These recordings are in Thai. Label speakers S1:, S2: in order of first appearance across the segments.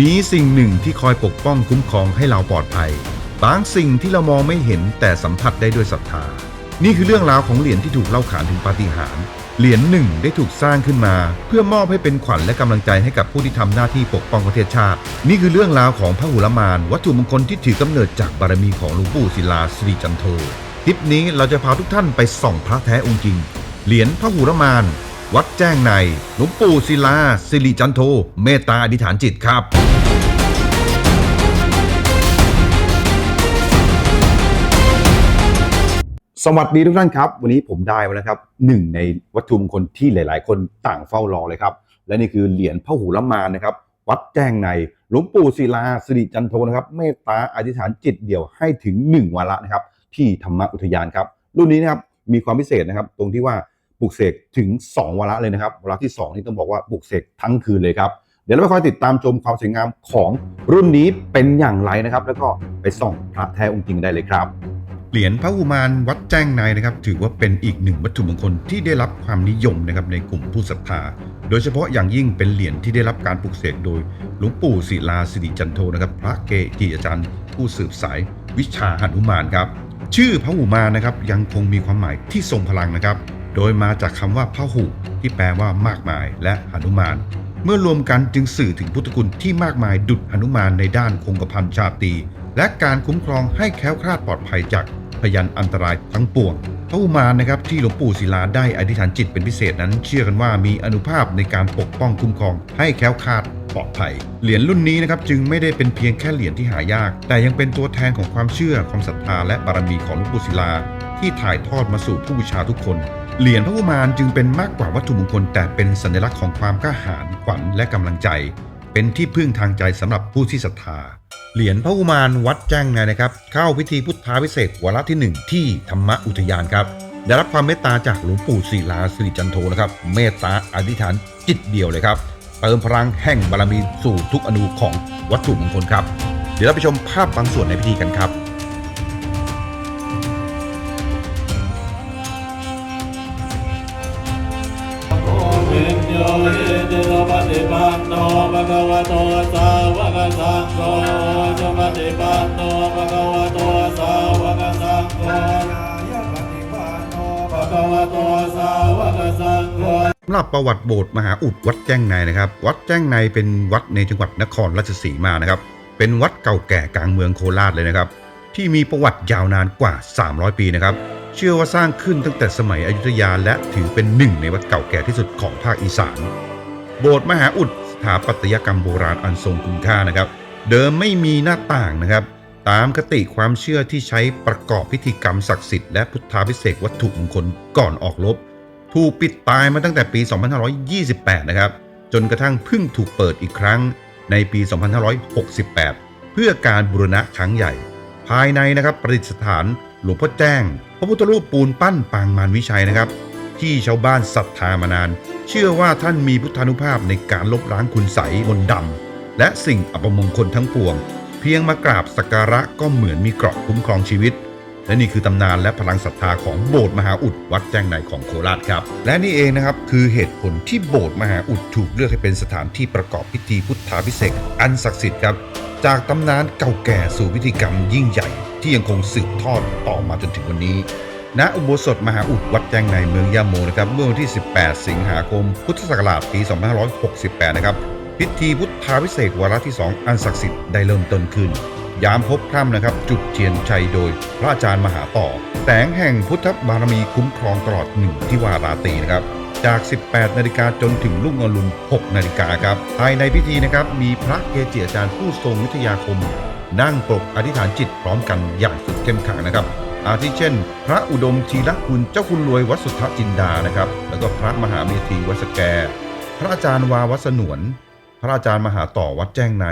S1: มีสิ่งหนึ่งที่คอยปกป้องคุ้มครองให้เราปลอดภัย บางสิ่งที่เรามองไม่เห็นแต่สัมผัสได้ด้วยศรัทธา นี่คือเรื่องราวของเหรียญที่ถูกเล่าขานถึงปาฏิหาริย์ เหรียญหนึ่งได้ถูกสร้างขึ้นมา เพื่อมอบให้เป็นขวัญและกำลังใจให้กับผู้ที่ทำหน้าที่ปกป้องประเทศชาติ นี่คือเรื่องราวของพระหุลมาน วัตถุมงคลที่ถือกำเนิดจากบารมีของหลวงปู่ศิลาสิริจันโท คลิปนี้เราจะพาทุกท่านไปส่องพระแท้องค์จริง เหรียญพระหุลมาน วัดแจ้งในหลวงปู่ศิลาสิริจันโท เมตตาอธิษฐานจิตครับ สวัสดีทุกท่านครับ วันนี้ผมได้มาแล้วครับหนึ่งในวัตถุมงคลที่หลาย ๆ คนต่างเฝ้ารอเลยครับ และนี่คือเหรียญพระหูละมานนะครับ วัดแจ้งในหลวงปู่ศิลาสิริจันโทนะครับ เมตตาอธิษฐานจิตเดี่ยวให้ถึง 1วาระนะครับ ที่ธรรมอุทยานครับ รุ่นนี้นะครับมีความพิเศษนะครับ ตรงที่ว่า ปลุกเสกถึง 2 วาระเลยนะครับ วาระที่ 2 นี่ต้องบอกว่าปลุกเสกทั้งคืนเลยครับ เดี๋ยวเราไปคอยติดตามชมความสวยงามของรุ่นนี้เป็นอย่างไรนะครับ แล้วก็ไปส่องพระแท้องค์จริงได้เลยครับเหรียญพระอุมานวัดแจ้งในนะครับ ถือว่าเป็นอีกหนึ่งวัตถุมงคลที่ได้รับความนิยมนะครับในกลุ่มผู้ศรัทธา โดยเฉพาะอย่างยิ่งเป็นเหรียญที่ได้รับการปลุกเสกโดยหลวงปู่ศิลาสิริจันโทนะครับ พระเกจิอาจารย์ ผู้สืบสายวิชาหนุมานครับ ชื่อพระหุมานนะครับยังคงมีความหมายที่ทรงพลังนะครับ โดยมาจากคำว่าพระหุที่แปลว่ามากมายและหนุมาน เมื่อรวมกันจึงสื่อถึงพุทธคุณที่มากมายดุจหนุมานในด้านคงกระพันชาตีและการคุ้มครองให้แคล้วคลาดปลอดภัยจากพยันอันตรายทั้งปวงพระอุมานนะครับที่หลวงปู่ศิลาได้อธิษฐานจิตเป็นพิเศษนั้น เชื่อกันว่ามีอนุภาพในการปกป้องคุ้มครองให้แคล้วคลาดปลอดภัยเหรียญรุ่นนี้นะครับจึงไม่ได้เป็นเพียงแค่เหรียญที่หายาก แต่ยังเป็นตัวแทนของความเชื่อความศรัทธาและบารมีของหลวงปู่ศิลา ที่ถ่ายทอดมาสู่ผู้บูชาทุกคน เหรียญพระอุมานจึงเป็นมากกว่าวัตถุมงคล แต่เป็นสัญลักษณ์ของความกล้าหาญขวัญและกำลังใจ เป็นที่พึ่งทางใจสำหรับผู้ที่ศรัทธา เหรียญพระอุมานวัดแจ้งในนะครับ เข้าพิธีพุทธาพิเศษวาระที่ 1 ที่ธรรมอุทยานครับได้รับความเมตตาจากหลวงปู่ศิลาสิริจันโทนะครับ เมตตาอธิษฐานจิตเดียวเลยครับ เติมพลังแห่งบารมีสู่ทุกอนูของวัตถุมงคลครับ เดี๋ยวเราไปชมภาพบางส่วนในพิธีกันครับ
S2: ภะคะวะโตสาวกสังโฆสุปฏิปันโนภะคะวะโตสาวกสังโฆภะคะวะโตสาวกสังโฆ
S1: สำหรับประวัติโบสถ์มหาอุดวัดแจ้งในนะครับ วัดแจ้งในเป็นวัดในจังหวัดนครราชสีมานะครับ เป็นวัดเก่าแก่กลางเมืองโคราชเลยนะครับ ที่มีประวัติยาวนานกว่า 300 ปีนะครับ เชื่อว่าสร้างขึ้นตั้งแต่สมัยอยุธยาและถือเป็นหนึ่งในวัดเก่าแก่ที่สุดของภาคอีสาน โบสถ์มหาอุด ถาปัตยกรรมโบราณอันทรงคุณค่านะครับ เดิมไม่มีหน้าต่างนะครับ ตามคติความเชื่อที่ใช้ประกอบพิธีกรรมศักดิ์สิทธิ์และพุทธาพิเศษวัตถุมงคลก่อนออกรบถูกปิดตายมาตั้งแต่ปี 2528 นะครับ จนกระทั่งเพิ่งถูกเปิดอีกครั้งในปี 2568 เพื่อการบูรณะครั้งใหญ่ ภายในนะครับประดิษฐานหลวงพ่อแจ้ง พระพุทธรูปปูนปั้นปางมารวิชัยนะครับ ที่ชาวบ้านศรัทธามานาน เชื่อว่าท่านมีพุทธานุภาพในการลบล้างคุณไสยมนต์ดำและสิ่งอัปมงคลทั้งปวง เพียงมากราบสักการะก็เหมือนมีเกราะคุ้มครองชีวิต และนี่คือตำนานและพลังศรัทธาของโบสถ์มหาอุดวัดแจ้งในของโคราชครับ และนี่เองนะครับคือเหตุผลที่โบสถ์มหาอุดถูกเลือกให้เป็นสถานที่ประกอบพิธีพุทธาพิเศษอันศักดิ์สิทธิ์ครับจากตำนานเก่าแก่สู่พิธีกรรมยิ่งใหญ่ที่ยังคงสืบทอดต่อมาจนถึงวันนี้ ณอุโบสถมหาอุดวัดแจ้งในเมืองยะโมนะครับเมื่อวันที่ 18 สิงหาคม พุทธศักราชปี 2568 นะครับ พิธีพุทธาพิเศษวาระที่ 2 อันศักดิ์สิทธิ์ได้เริ่มต้นขึ้น ยามพบค่ำนะครับ จุดเทียนชัยโดยพระอาจารย์มหาต่อ แสงแห่งพุทธบารมีคุ้มครองตลอดหนึ่งที่วาราตีนะครับจาก 18 นาฬิกาจนถึงรุ่งอรุณ 6 นาฬิกาครับ ภายในพิธีนะครับ มีพระเกจิอาจารย์ผู้ทรงวิทยาคม นั่งปลกอธิษฐานจิตพร้อมกันอย่างสุดเข้มขังนะครับ อาทิเช่น พระอุดมทีละคุณเจ้าคุณรวยวัดสุทธจินดานะครับ แล้วก็พระมหาเมธีวัดสแก พระอาจารย์วาวัสนวน พระอาจารย์มหาต่อวัดแจ้งใน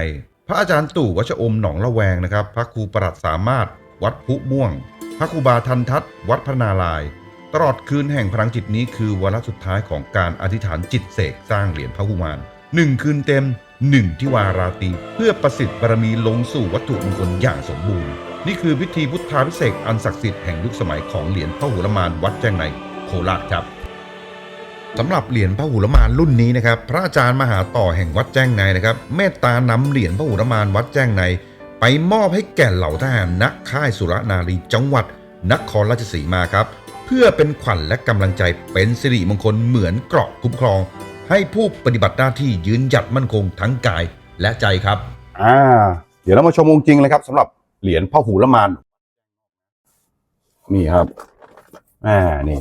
S1: พระอาจารย์ตู่วัชอมหนองละแวงนะครับ พระครูประหลัดสามารถ วัดพุม่วง พระครูบาทันทัศน์วัดพระนารายตลอดคืนแห่งพลังจิตนี้คือวาระสุดท้ายของการอธิษฐานจิตเสกสร้างเหรียญพระกุมารหนึ่งคืนเต็มหนึ่งที่วาราตีเพื่อประสิทธิ์บารมีลงสู่วัตถุมงคลอย่างสมบูรณ์ นี่คือพิธีพุทธาพิเศษอันศักดิ์สิทธิ์แห่งยุคสมัยของเหรียญพระหุลมานวัดแจ้งในโคราชครับ
S3: สำหรับเหรียญพระหุรมานรุ่นนี้นะครับ พระอาจารย์มหาต่อแห่งวัดแจ้งในนะครับเมตตานำเหรียญพระหุรมานวัดแจ้งใน ไปมอบให้แก่เหล่าทหารณค่ายสุรนารีจังหวัดนครราชสีมาครับ เพื่อเป็นขวัญและกำลังใจเป็นสิริมงคลเหมือนเกราะคุ้มครอง ให้ผู้ปฏิบัติหน้าที่ยืนหยัดมั่นคงทั้งกายและใจครับ
S1: อ่าเดี๋ยวเรามาชมองค์จริงเลยครับสำหรับ เหรียญพ่อหูละมาน นี่ครับ อ่า นี่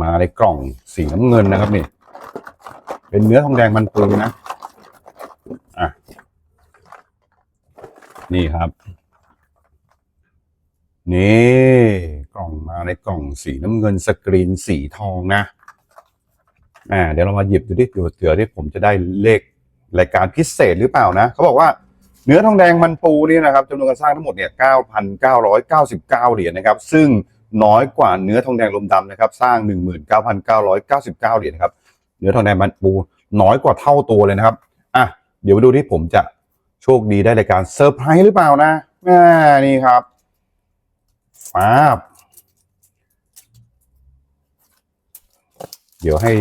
S1: มาในกล่องสีน้ำเงินนะครับนี่ เป็นเนื้อทองแดงมันปูนะ อะ นี่ครับ นี่ กล่องมาในกล่องสีน้ำเงินสกรีนสีทองนะ อ่า เดี๋ยวเรามาหยิบดูดิเดี๋ยวเถื่อที่ผมจะได้เลขรายการพิเศษหรือเปล่านะ เขาบอกว่า เนื้อทองแดงมันปูนี่นะครับจำนวนการสร้างทั้งหมดเนี่ย9,999 เหรียญนะครับ ซึ่งน้อยกว่าเนื้อทองแดงลมดำนะครับ สร้าง 19,999 เหรียญนะครับ เนื้อทองแดงมันปูน้อยกว่าเท่าตัวเลยนะครับ อะ เดี๋ยวมาดูที่ผมจะโชคดีได้รายการเซอร์ไพรส์หรือเปล่านะแม่นี่ครับฟ้าบเดี๋ยวให้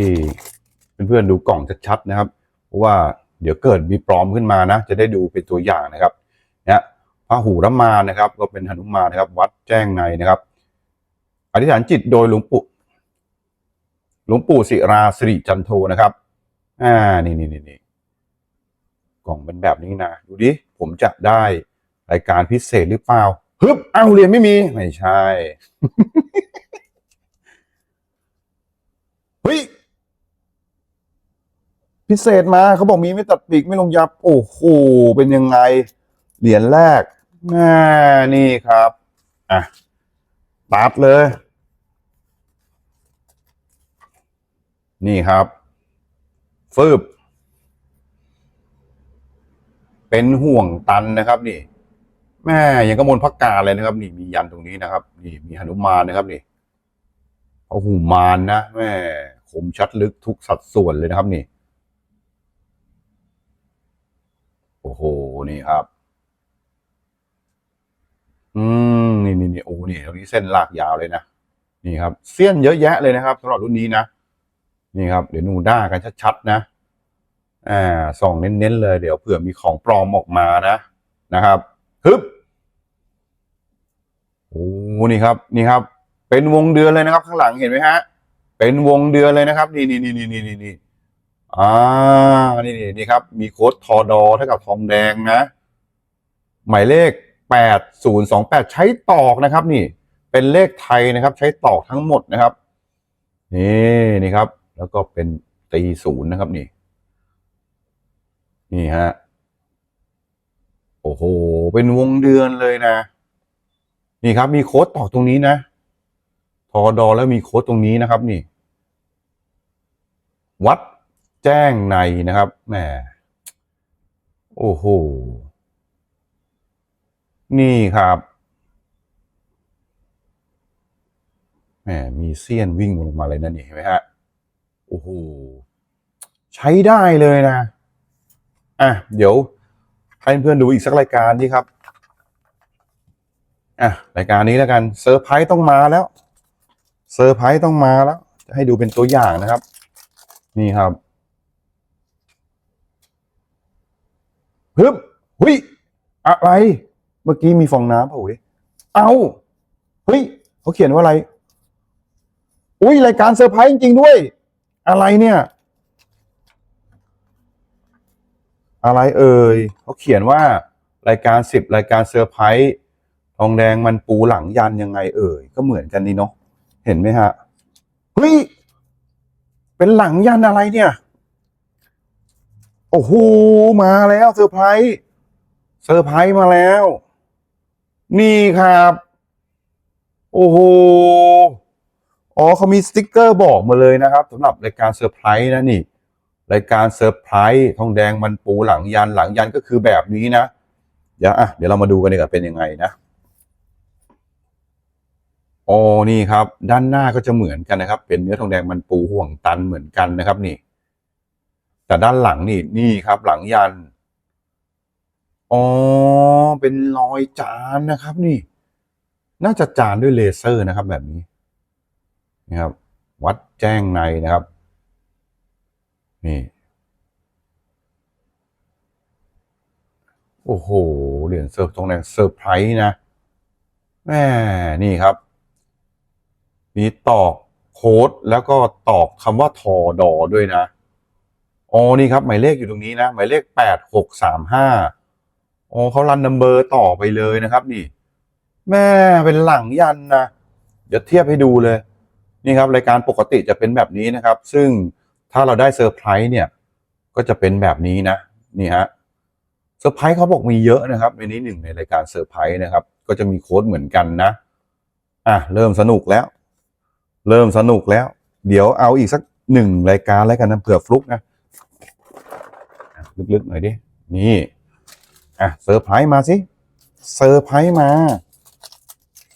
S1: เพื่อนๆดูกล่องชัดๆนะครับ เพราะว่า เดี๋ยวเกิดมีปลอมขึ้นมานะ จะได้ดูเป็นตัวอย่างนะครับเนี่ยพระหูรมานะครับ ก็เป็นหนุมานนะครับ วัดแจ้งในนะครับ อธิษฐานจิตโดยหลวงปู่หลวงปู่ศิราสิริจันโทนะครับ อ่า นี่นี่นี่นี่กล่องเป็นแบบนี้นะ ดูดิ ผมจะได้รายการพิเศษหรือเปล่า ฮึบ เอ้าเรียนไม่มี ไม่ใช่ เฮ้ย พิเศษมาเขาบอกมีไม่ตัดปีกไม่ลงยับ โอ้โหเป็นยังไง เหรียญแรกน่านี่ครับอะตัดเลย นี่ครับ ฟืบ เป็นห่วงตันนะครับนี่แม่ยังกระมวลพักกาเลยนะครับ นี่มียันตรงนี้นะครับ นี่มีหนุมานนะครับนี่พระหูมานนะแม่คมชัดลึกทุกสัดส่วนเลยนะครับนี่ โอ้โห นี่ครับ อืม นี่นี่นี่โอ้นี่ตรงนี้เส้นลากยาวเลยนะ นี่ครับ เสี้ยนเยอะแยะเลยนะครับสำหรับรุ่นนี้นะ นี่ครับ เดี๋ยวนูด้ากันชัดๆนะ อ่า ส่องเน้นๆเลย เดี๋ยวเผื่อมีของปลอมออกมานะ นะครับฮึบโอ้นี่ครับ นี่ครับ เป็นวงเดือนเลยนะครับ ข้างหลังเห็นไหมฮะ เป็นวงเดือนเลยนะครับ นี่นี่นี่นี่นี่นี่ อ่านี่นี่นี่ครับ มีโค้ดทอดอเท่ากับทองแดงนะ หมายเลขแปดศูนย์สองแปดใช้ตอกนะครับ นี่ เป็นเลขไทยนะครับ ใช้ตอกทั้งหมดนะครับ นี่นี่ครับ แล้วก็เป็นตีศูนย์นะครับนี่ นี่ฮะโอ้โห เป็นวงเดือนเลยนะ นี่ครับ มีโค้ดตอกตรงนี้นะทอดอแล้วมีโค้ดตรงนี้นะครับ นี่ วัด แจ้งในนะครับแหมโอ้โห นี่ครับแหมมีเสี้ยนวิ่งลงมาเลยนะนี่เห็นไหมฮะ โอ้โห ใช้ได้เลยนะ อะ เดี๋ยว ให้เพื่อนดูอีกสักรายการดีครับ อะ รายการนี้แล้วกันเซอร์ไพรส์ต้องมาแล้วเซอร์ไพรส์ต้องมาแล้ว ให้ดูเป็นตัวอย่างนะครับ นี่ครับ ฮึบหุยอะไร เมื่อกี้มีฟองน้ำเปล่าเว้ยเอาเฮ้ยเขาเขียนว่าอะไร อุ้ยรายการเซอร์ไพรส์จริงๆด้วย อะไรเนี่ย อะไรเอ่ยเขาเขียนว่ารายการสิบรายการเซอร์ไพรส์ทองแดงมันปูหลังยันยังไง เอ่ยก็เหมือนกันนี่เนาะเห็นไหมฮะเฮ้ยเป็นหลังยันอะไรเนี่ย โอ้โห มาแล้วเซอร์ไพรส์เซอร์ไพรส์มาแล้ว นี่ครับ โอ้โห อ๋อเขามีสติกเกอร์บอกมาเลยนะครับสำหรับรายการเซอร์ไพรส์นะนี่รายการเซอร์ไพรส์ทองแดงมันปูหลังยันหลังยันก็คือแบบนี้นะ เดี๋ยวอะเดี๋ยวเรามาดูกันดีกว่าเป็นยังไงนะอ๋อนี่ครับ ด้านหน้าก็จะเหมือนกันนะครับ เป็นเนื้อทองแดงมันปูห่วงตันเหมือนกันนะครับนี่ แต่ด้านหลังนี่นี่ครับ หลังยัน อ๋อ เป็นรอยจานนะครับ นี่ น่าจะจานด้วยเลเซอร์นะครับ แบบนี้นะครับ วัดแจ้งในนะครับ นี่ โอ้โห เหรียญเซิร์ฟตรงแรงเซอร์ไพรส์นะแม่นี่ครับ มีตอกโค้ดแล้วก็ตอกคำว่าทอดอด้วยนะ อ๋อนี่ครับหมายเลขอยู่ตรงนี้นะ หมายเลขแปดหกสามห้าอ๋อเขารันนัมเบอร์ต่อไปเลยนะครับ นี่ แม่เป็นหลังยันนะเดี๋ยวเทียบให้ดูเลย นี่ครับรายการปกติจะเป็นแบบนี้นะครับ ซึ่งถ้าเราได้เซอร์ไพรส์เนี่ย ก็จะเป็นแบบนี้นะ นี่ฮะเซอร์ไพรส์เขาบอกมีเยอะนะครับในนี้หนึ่งในรายการเซอร์ไพรส์นะครับ ก็จะมีโค้ดเหมือนกันนะ อะเริ่มสนุกแล้ว เริ่มสนุกแล้ว เดี๋ยวเอาอีกสักหนึ่งรายการแล้วกันนะเผื่อฟลุกนะอะ ลึกๆหน่อยดิ นี่ อะเซอร์ไพรส์มาสิเซอร์ไพรส์มา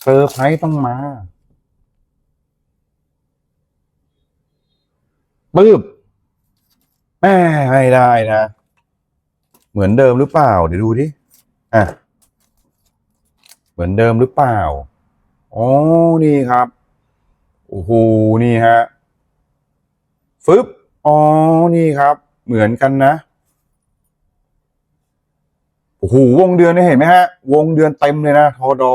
S1: เซอร์ไพรส์ต้องมาปึ๊บแม่ไม่ได้นะ เหมือนเดิมหรือเปล่า เดี๋ยวดูดิอะเหมือนเดิมหรือเปล่าอ๋อนี่ครับโอ้โหนี่ฮะฟึบอ๋อนี่ครับ เหมือนกันนะ โอ้โหวงเดือนเนี่เห็นไหมฮะ วงเดือนเต็มเลยนะทอดอ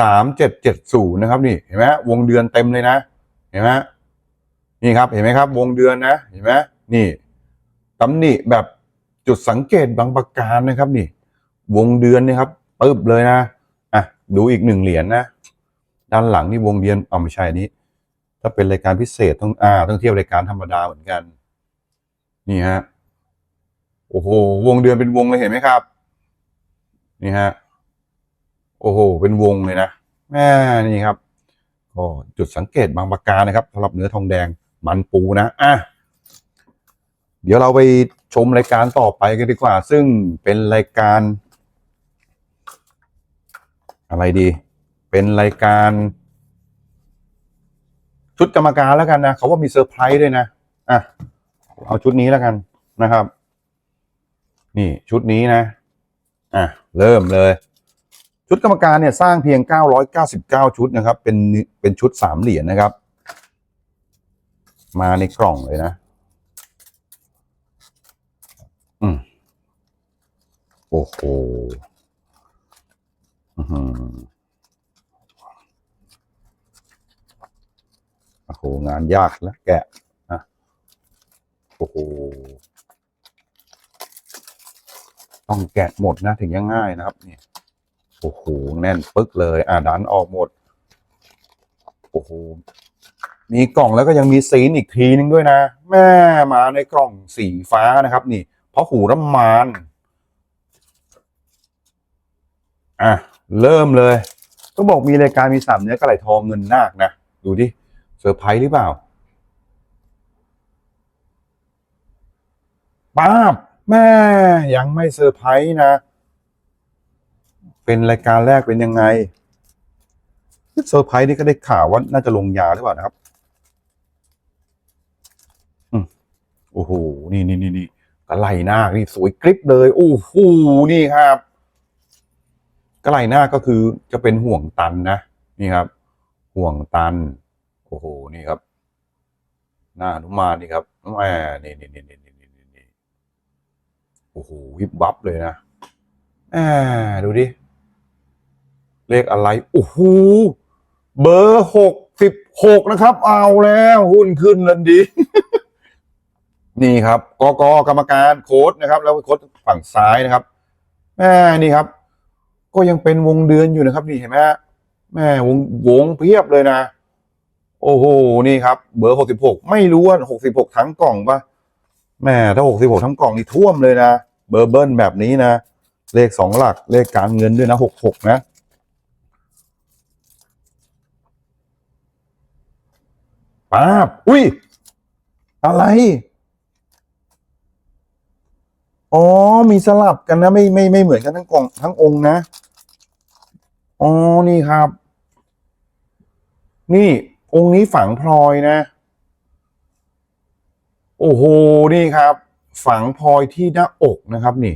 S1: สามเจ็ดเจ็ดศูนย์นะครับ นี่เห็นไหมฮะวงเดือนเต็มเลยนะเห็นไหมฮะนี่ครับ เห็นไหมครับ วงเดือนนะเห็นไหมนี่ตำหนิแบบจุดสังเกตบางประการนะครับ นี่ วงเดือนนี่ยครับปึ๊บเลยนะอะดูอีกหนึ่งเหรียญนะด้านหลังนี่วงเดือนเอาไม่ใช่นี้ ถ้าเป็นรายการพิเศษต้องอ่าต้องเทียบรายการธรรมดาเหมือนกัน นี่ฮะ โอ้โห วงเดือนเป็นวงเลยเห็นไหมครับ นี่ฮะ โอ้โห เป็นวงเลยนะแม่นี่ครับ ก็จุดสังเกตบางประการนะครับสำหรับเนื้อทองแดงมันปูนะอะเดี๋ยวเราไปชมรายการต่อไปกันดีกว่า ซึ่งเป็นรายการ อะไรดี เป็นรายการ ชุดกรรมการแล้วกันนะเขาว่ามีเซอร์ไพรส์ด้วยนะอะเอาชุดนี้แล้วกันนะครับ นี่ชุดนี้นะ อะ เริ่มเลย ชุดกรรมการเนี่ยสร้างเพียง 999 ชุดนะครับ เป็นเป็นชุดสามเหรียญนะครับ มาในกล่องเลยนะ อืมโอ้โหอือหือโอ้โห งานยากแล้วแกะ อะ โอ้โห ต้องแกะหมดนะถึงจะง่ายนะครับเนี่ยโอ้โหแน่นปึ๊กเลย อ่าดันออกหมดโอ้โหมีกล่องแล้วก็ยังมีซีนอีกทีนึงด้วยนะ แม่มาในกล่องสีฟ้านะครับ นี่เพราะหูน้ำมันอะเริ่มเลยก็บอกมีรายการมีสามเนื้อกระไหลทองเงินนาคนะ ดูดิเซอร์ไพรส์หรือเปล่าป้าบ แม่ยังไม่เซอร์ไพรส์นะ เป็นรายการแรกเป็นยังไงเซอร์ไพรส์นี่ก็ได้ข่าวว่าน่าจะลงยาหรือเปล่านะครับอืมโอ้โห นี่นี่นี่นี่กระไหลหน้านี่สวยกริบเลย โอ้โห นี่ครับกระไหลหน้าก็คือจะเป็นห่วงตันนะ นี่ครับ ห่วงตัน โอ้โห นี่ครับ หน้าหนุมานนี่ครับแหมนี่นี่นี่นี่นี่นี่นี่ โอ้โห วิบวับเลยนะแหมดูดิ เลขอะไร โอ้โห เบอร์หกสิบหกนะครับ เอาแล้วหุ้นขึ้นล้วดี นี่ครับกกกรรมการโค้ดนะครับ แล้วโค้ดฝั่งซ้ายนะครับแม่นี่ครับ ก็ยังเป็นวงเดือนอยู่นะครับ นี่เห็นไหมแม่วงวงเพียบเลยนะ โอ้โห นี่ครับ เบอร์หกสิบหกไม่รู้ว่าหกสิบหกทั้งกล่องปะ แม่ถ้าหกสิบหกทั้งกล่องนี่ท่วมเลยนะ เบอร์เบิ้ลแบบนี้นะ เลขสองหลัก เลขการเงินด้วยนะหกหกนะป้าบ อุ้ย อะไร อ๋อ มีสลับกันนะ ไม่ไม่ไม่เหมือนกันทั้งกล่องทั้งองค์นะ อ๋อ นี่ครับ นี่องค์นี้ฝังพลอยนะ โอ้โห นี่ครับ ฝังพลอยที่หน้าอกนะครับนี่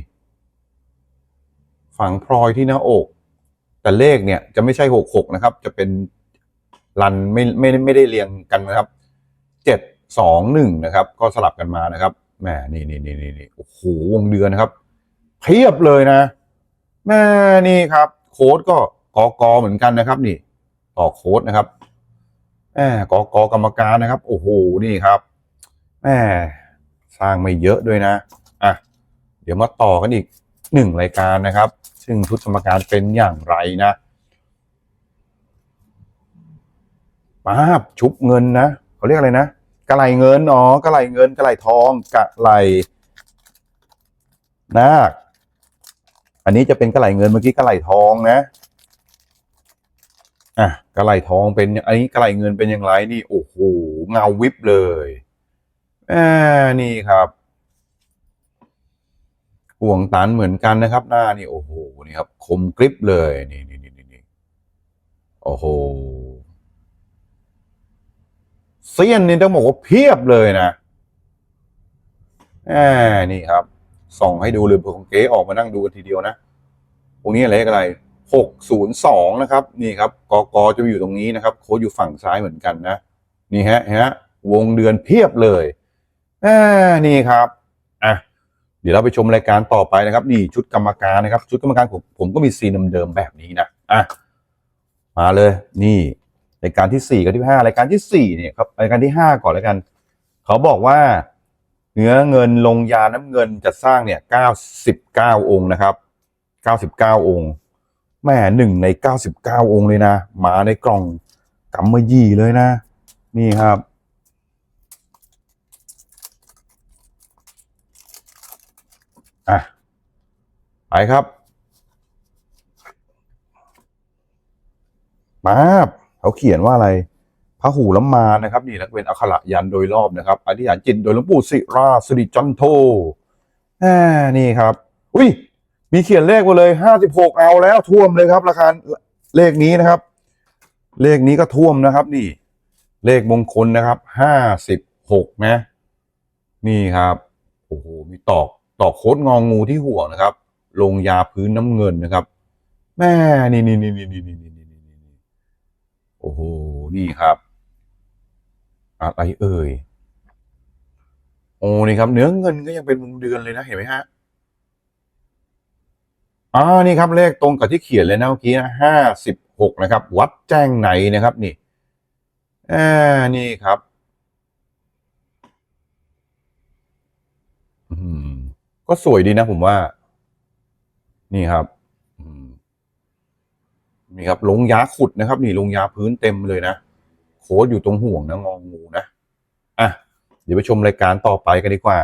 S1: ฝังพลอยที่หน้าอก แต่เลขเนี่ยจะไม่ใช่หกหกนะครับ จะเป็นรันไม่ไม่ไม่ได้เรียงกันนะครับเจ็ดสองหนึ่งนะครับ ก็สลับกันมานะครับแหมนี่นี่นี่นี่นี่โอ้โหวงเดือนนะครับเพียบเลยนะแม่นี่ครับ โค้ดก็กอกอเหมือนกันนะครับ นี่ต่อโค้ดนะครับแหมกอกอกรรมการนะครับ โอ้โหนี่ครับ แหมสร้างไม่เยอะด้วยนะอะเดี๋ยวมาต่อกันอีกหนึ่งรายการนะครับ ซึ่งชุดกรรมการเป็นอย่างไรนะป้าบชุบเงินนะเขาเรียกอะไรนะกระไหลเงินอ๋อกระไหลเงินกระไหลทองกระไหลนาคอันนี้จะเป็นกระไหลเงินเมื่อกี้กระไหลทองนะ อะกระไหลทองเป็นอันนี้กระไหลเงินเป็นอย่างไรนี่โอ้โหเงาวิบเลย นี่ครับห่วงตันเหมือนกันนะครับ หน้านี่โอ้โหนี่ครับ คมกริบเลยนี่นี่นี่นี่นี่โอ้โหเซียนนี่ต้องบอกว่าเพียบเลยนะอนี่ครับ ส่องให้ดูเลยเผื่อของเก๋ออกมานั่งดูกันทีเดียวนะตรงนี้อะไรอะไรหกศูนย์สองนะครับ นี่ครับกกจะอยู่ตรงนี้นะครับ โค้ดอยู่ฝั่งซ้ายเหมือนกันนะ นี่ฮะฮะ วงเดือนเพียบเลย อ่านี่ครับอะเดี๋ยวเราไปชมรายการต่อไปนะครับ นี่ชุดกรรมการนะครับ ชุดกรรมการผมผมก็มีซีนเดิมๆแบบนี้นะอะมาเลย นี่รายการที่สี่กับที่ห้ารายการที่สี่เนี่ยครับรายการที่ห้าก่อนแล้วกัน เขาบอกว่า เนื้อเงินลงยาน้ำเงินจะสร้างเนี่ยเก้าสิบเก้าองค์นะครับเก้าสิบเก้าองค์แม่หนึ่งในเก้าสิบเก้าองค์เลยนะมาในกล่องกำมะยี่เลยนะ นี่ครับ อะไปครับมาบเขาเขียนว่าอะไรพระหูล้ำมานะครับนี่แล้วก็เป็นอักขระยันโดยรอบนะครับอธิษฐานจิตโดยหลวงปู่ศิราสิริจันโทอ่านี่ครับ อุ้ยมีเขียนเลขมาเลยห้าสิบหกเอาแล้วท่วมเลยครับราคาเลขนี้นะครับ เลขนี้ก็ท่วมนะครับ นี่ เลขมงคลนะครับห้าสิบหกนะ นี่ครับโอ้โหมีตอก ตอกโคดงองงูที่ห่วงนะครับ ลงยาพื้นน้ำเงินนะครับ แม่นี่นี่นี่นี่นี่นี่นี่นี่นี่นี่โอ้โหนี่ครับ อะไรเอ่ยโอ้นี่ครับ เนื้อเงินก็ยังเป็นวงเดือนเลยนะเห็นไหมฮะอ่านี่ครับเลขตรงกับที่เขียนเลยนะเมื่อกี้นะห้าสิบหกนะครับ วัดแจ้งไหนนะครับ นี่อ่านี่ครับ อืม ก็สวยดีนะผมว่า นี่ครับนี่ครับลงยาขุดนะครับ นี่ลงยาพื้นเต็มเลยนะโค้ดอยู่ตรงห่วงนะงองูนะอะเดี๋ยวไปชมรายการต่อไปกันดีกว่า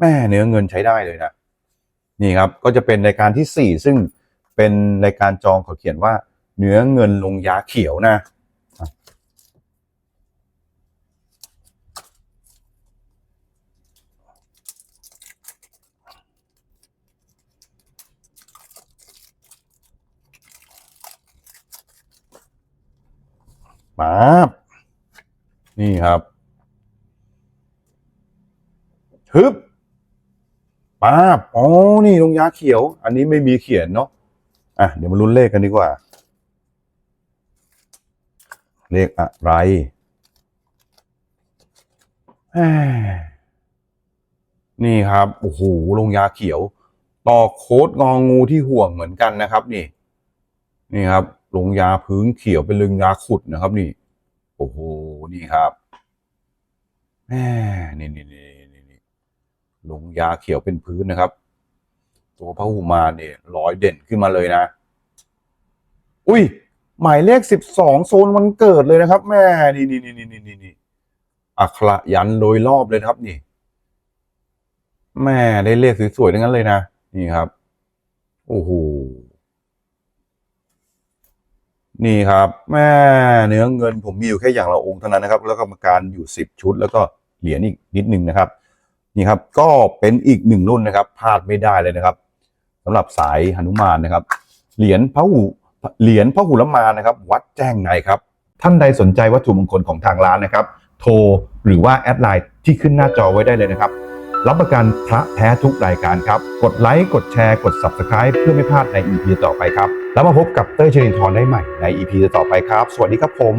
S1: แม่เนื้อเงินใช้ได้เลยนะนี่ครับ ก็จะเป็นรายการที่สี่ซึ่งเป็นรายการจองเขาเขียนว่า เนื้อเงินลงยาเขียวนะ มาบนี่ครับฮึบป้าบอ๋อ นี่ลงยาเขียว อันนี้ไม่มีเขียนเนาะ อะ เดี๋ยวมาลุ้นเลขกันดีกว่า เลขอะไรนี่ครับ โอ้โห ลงยาเขียว ต่อโค้ดงองูที่ห่วงเหมือนกันนะครับ นี่ นี่ครับ ลงยาพื้นเขียวเป็นลึงยาขุดนะครับ นี่ โอ้โห นี่ครับแหม่นี่นี่นี่นี่นี่ลงยาเขียวเป็นพื้นนะครับ ตัวพระหุมาเนี่ยร้อยเด่นขึ้นมาเลยนะ อุ้ย หมายเลขสิบสองโซนวันเกิดเลยนะครับ แม่นี่นี่นี่นี่นี่นี่อักขระยันโดยรอบเลยครับนี่ แม่ได้เลขสวยๆทั้งนั้นเลยนะ นี่ครับ โอ้โห นี่ครับแม่เนื้อเงินผมมีอยู่แค่อย่างละองค์เท่านั้นนะครับ แล้วก็กรรมการอยู่สิบชุด แล้วก็เหรียญอีกนิดนึงนะครับ นี่ครับก็เป็นอีกหนึ่งรุ่นนะครับพลาดไม่ได้เลยนะครับสำหรับสายหนุมานนะครับ เหรียญพระหูเหรียญพระหูลมานนะครับ วัดแจ้งในครับ ท่านใดสนใจวัตถุมงคลของทางร้านนะครับ โทรหรือว่าแอดไลน์ที่ขึ้นหน้าจอไว้ได้เลยนะครับ รับประกันพระแท้ทุกรายการครับ กดไลค์ กดแชร์ กด Subscribe เพื่อไม่พลาดใน EP ต่อไปครับ แล้วมาพบกับเต้ยเชลินทรได้ใหม่ใน EP ต่อไปครับ สวัสดีครับผม